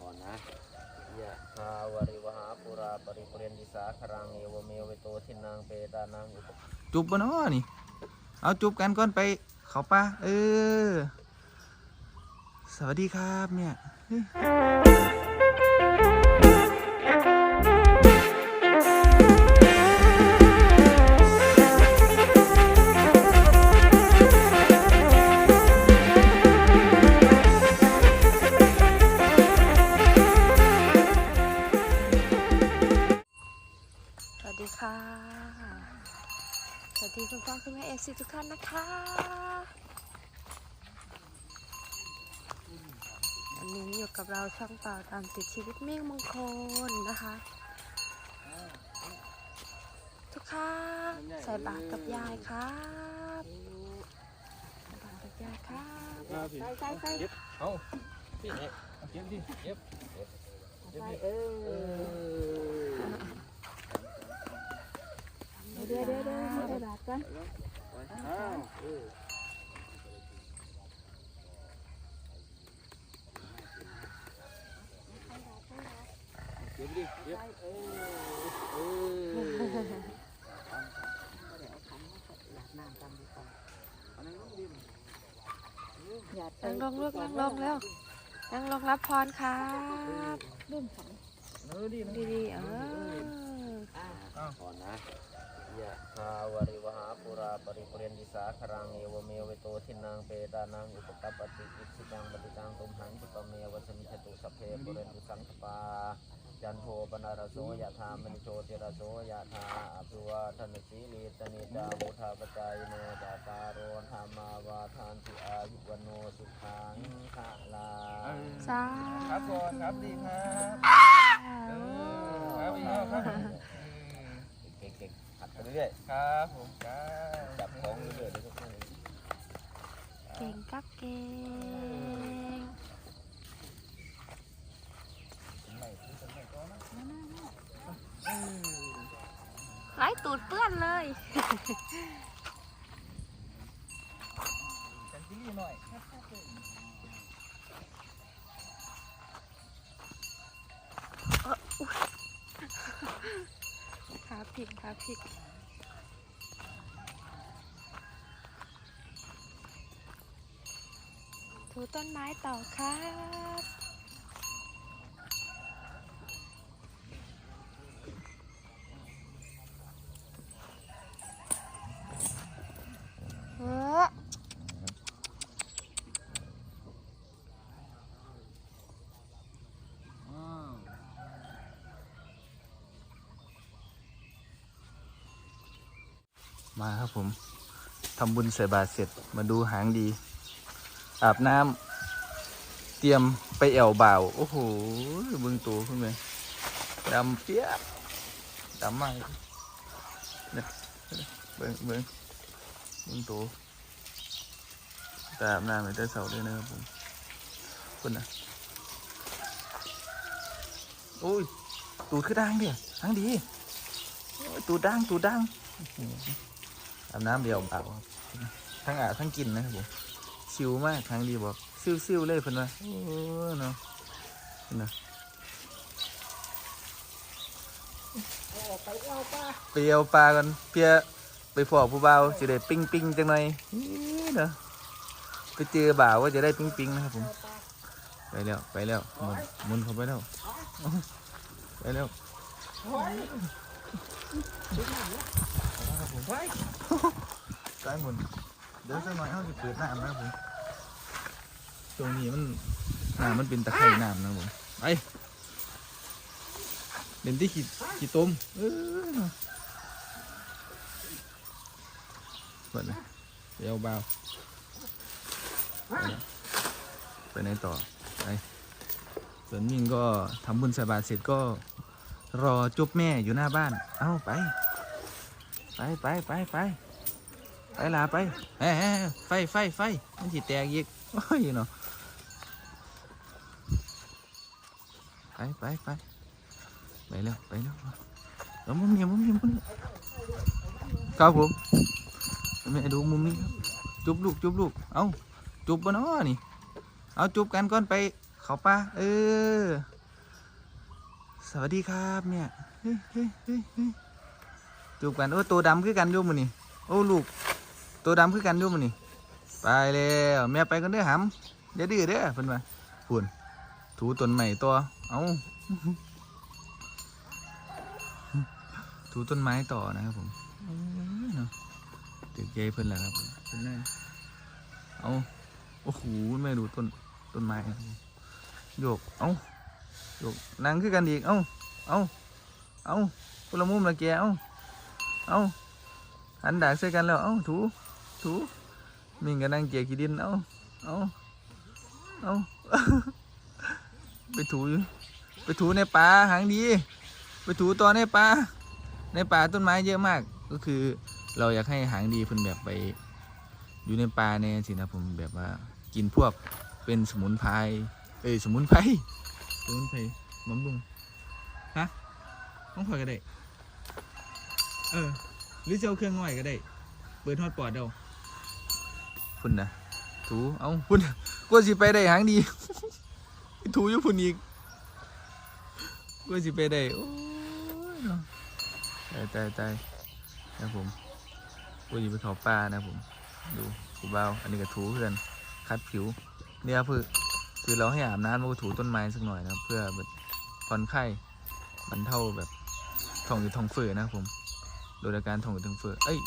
ก่อนนะยะทาวริวหาปุราปริปุเรนติสาครังเอวเมวโตทินังเปตานังอุปจุบบ่เนาะนี่ เอาจุบกันก่อนไปเขาป่าเออ สวัสดีครับเนี่ย ค่ะสวัสดีคุณพ่อคุณแม่เอฟซีทุกท่านนะคะวันนี้อยู่กับเราช่องต่อตามติดชีวิตเมฆมงคลนะคะ ทุกท่านใส่บาตรกับยายครับใส่บาตรกับยายครับใส่ใส่ใส่เอาพี่เนี่ยเย็บดิเย็บเย็บดิเออ เดี๋ยวเดี๋ยวเดี๋ยวใส่บาตรกันอ้าวเออเย็บดิเย็บเออเออนั่งลงลูกนั่งลงแล้วนั่งลงรับพรครับเออดีนะดีๆเออก่อนนะ ยะทาวริวหาปุราปริปุเรนติสาครังเอวเมวโตทินังเปตานังอุปกัปปติอิสิตังปฏิตังตุมหังสุปะเมวัสมิจตุสัพเพปุเรนตุสังคปาจันโทปนารโสยะธามณิโชติรโสยะธาอภิวาทนสีลีตนิจามุทาปจายโนจาตารโรธรรมาวาทานติอายุวันโนสุขังขะลาสาครับก่อนครับดีครับธุครับอีกแล้วครับเก่งๆหัด ไปเรื่อยครับผมครับๆจับของเรื่อยๆเลยทุกท่านเก่งกับเก่งไร้ตูดเปื้อนเลยจันทรีหน่อย ขาผิดขาผิดถูต้นไม้ต่อครับ มาครับผมทำบุญใส่บาตรเสร็จมาดูหางดี อาบน้ำเตรียมไปแอวบ่าว โอ้โหบิ้งตัวขึ้นเลยดำเปียกดำมากเนี่ยเบิ้งเบิ้งบิ้งตัวแต่อาบน้ำไม่ได้เสาด้วยนะครับผมคุณนะโอ้ยตูดคือดังเดียหางดีโอ้ยตูดดังตูดดัง อาบน้ำเดียวเปล่าทั้งอาบทั้งกินนะครับผมชิวมากครั้งดีบอกซิวๆเลยเพิ่นว่าโอ้เนาะเนนะไปเอาปลากันเพียไปฟอกผู้เบาวจะได้ปิ้งปิ้งจังหน่อยนี่เนาะไปเจอบ่าวว่าจะได้ปิ้งปิ้งนะครับผมไปแล้วไปแล้วมุนมุนเข้าไปแล้วไปแล้ว สายหมุนเดี๋ยวสักหน่อยเขาจะเปิดน้ำนะครับผมตรงนี้มันน้ำมันเป็นตะไคร่น้ำนะครับผมไปเล่นที่ขีดขีดต้มเออเนาะเปิดนะเดี๋ยวเบาไปนะไปไหนต่อไปส่วนมิงก็ทำบุญใส่บาตรเสร็จก็รอจุบแม่อยู่หน้าบ้าน เอ้าไป ไปไปไปไปไปลาไปเฮ้ไฟไฟไฟมันสิแตกอีกโอ้ยเนาะไปไปไปไปแล้วไปแล้วแล้วมุมนี้มุมนี้มุมนี้ครับผมแม่ดูมุมนี้ครับจุบลูกจุบลูกเอาจุบบ่เนาะนี่เอาจุบกันก่อนไปเขาป้าเออสวัสดีครับเนี่ยเฮ้ยเฮ้ยเฮ้ย จูบกันโอ้ตัวดำคือกันอยุ่มือนี่โอ้ลูกตัวดำคือกันอยุ่มือนี่ไปแล้วแม่ไปกันเด้อหำอย่าดื้อเด้อเพิ่นว่าฝุ่นถูต้นใหม่ตัวเอาถูต้นไม้ต่อนะครับผมเอ้ยเนาะตึกใหญ่เพิ่นแหละครับเพิ่นน่าเอาโอ้โหแม่ดูต้นต้นไม้โยกเอาโยกนั่งคือกันอีกเอาเอาเอาคนละมุมละแกเอา เอาหันดากใส่กันแล้ว เอาถูถูมิงก็นั่งเกียขี้ดิน เอาเอาเอาไปถูอยู่ไปถูในป่าหางดี ไปถูตัวในป่าในป่าต้นไม้เยอะมาก ก็คือเราอยากให้หางดีเพิ่นแบบไป อยู่ในป่าเนี่ยสินะผมแบบว่ากินพวกเป็นสมุนไพรเอ้ยสมุนไพรสมุนไพรบำรุงฮะต้องคอยก็ได้ เออ หรือจะเอาเครื่องง่อยก็ได้ เปิดทอดปอดเอาพุ่นนะถูเอาพุ่นกลัวสิไปได้หางดี ถูอยู่พุ่นอีกกลัวสิไปได้โอ้ยเนาะตายตายตายนะผมกูอยู่ไปเขาป่านะผม ดูกูเบาอันนี้ก็ถูเพื่อนคัดผิว เนี่ยคือคือเราให้อาบน้ำแล้วก็ถูต้นไม้สักหน่อยนะเพื่อแบบผ่อนคลายบรรเทาแบบท้องอืดท้องเฟ้อนะครับผม โดยอาการท้องอืดท้องเฟ้อเอ้ย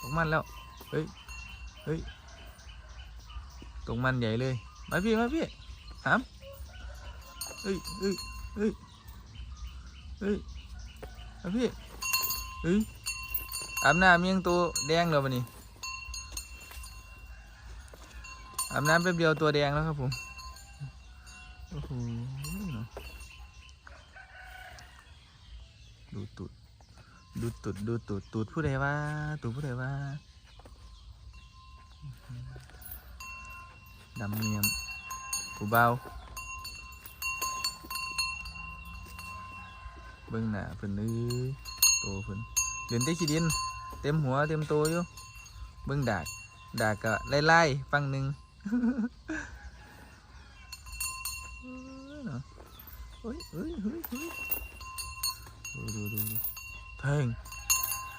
ตกมันแล้ว เฮ้ย เฮ้ย ตกมันใหญ่เลย มาพี่ มาพี่หามเฮ้ยเฮ้ยเฮ้ยเฮ้ยมาพี่ เฮ้ย อาบน้ำยังตัวแดงแล้วปะนี่อาบน้ำแป๊บเดียวตัวแดงแล้วครับผม โอ้โหเนาะดูตุด ดูตุดดูตุดตุดผู้ใดว่าตุดผู้ใดว่าดำเนียมผู้เบาเบิ่งหน้าเพิ่นเอ้ยโตเพิ่นเดินได้ขี้ดิน เต็มหัวเต็มโตอยู่เบิ่งดากดากก็ไล่ๆฟังหนึ่งเฮ้ยเฮ้ยเฮ้ยเฮ้ยดูดูดู ดูเท่ง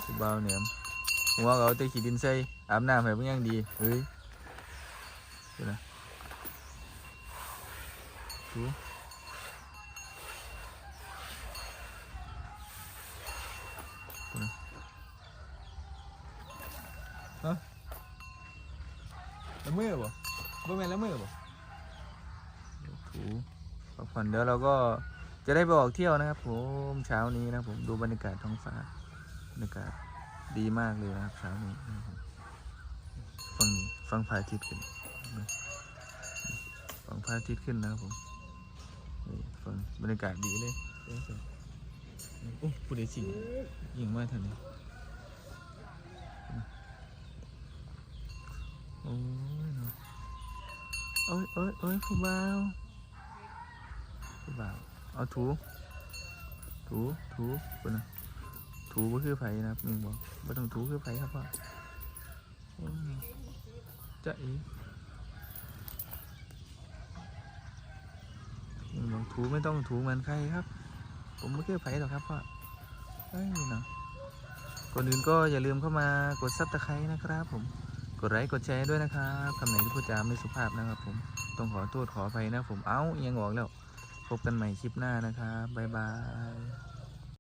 กูเบาเนี่ยมหัวก็เอาแต่ขี้ดินใส่อาบน้ำให้เพิ่นยังดีเฮ้ยดูนะดูฮะละเมอบ่บ่แม่นละเมอบ่ถูพักผ่อนเดี๋ยวเราก็ จะได้ไปออกเที่ยวนะครับ ผมเช้านี้นะผมดูบรรยากาศท้องฟ้าบรรยากาศดีมากเลยนะครับเช้านี้นฟังนี้ฟังพระอาทิตย์ขึ้นฟังพระอาทิตย์ขึ้นนะครับผมนี่ฟังบรรยากาศดีเลยโอ้ผู้ใดสิงยิงมาทันนี้โอ้ยเนาะโอ้ยโอ้ยโอ้ยผู้บ่าวผู้บ่าว เอาถู ถูถูคนนะถูก็คือไผ่นะครับมึงบอกไม่ต้องถูคือไผ่ครับพ่อจะอีมึงบอกถูไม่ต้องถูเหมือนใครครับ ผมไม่คือไผ่หรอกครับพ่อเอ้ยเนาะก่อนอื่นก็อย่าลืมเข้ามากดซับตะไคร้นะครับผมกดไลค์กดแชร์ด้วยนะครับคำไหนที่พูดจาไม่สุภาพนะครับผมต้องขอโทษขออภัยนะผมเอ้าเอียงออกแล้ว พบกันใหม่คลิปหน้านะครับ บ๊ายบาย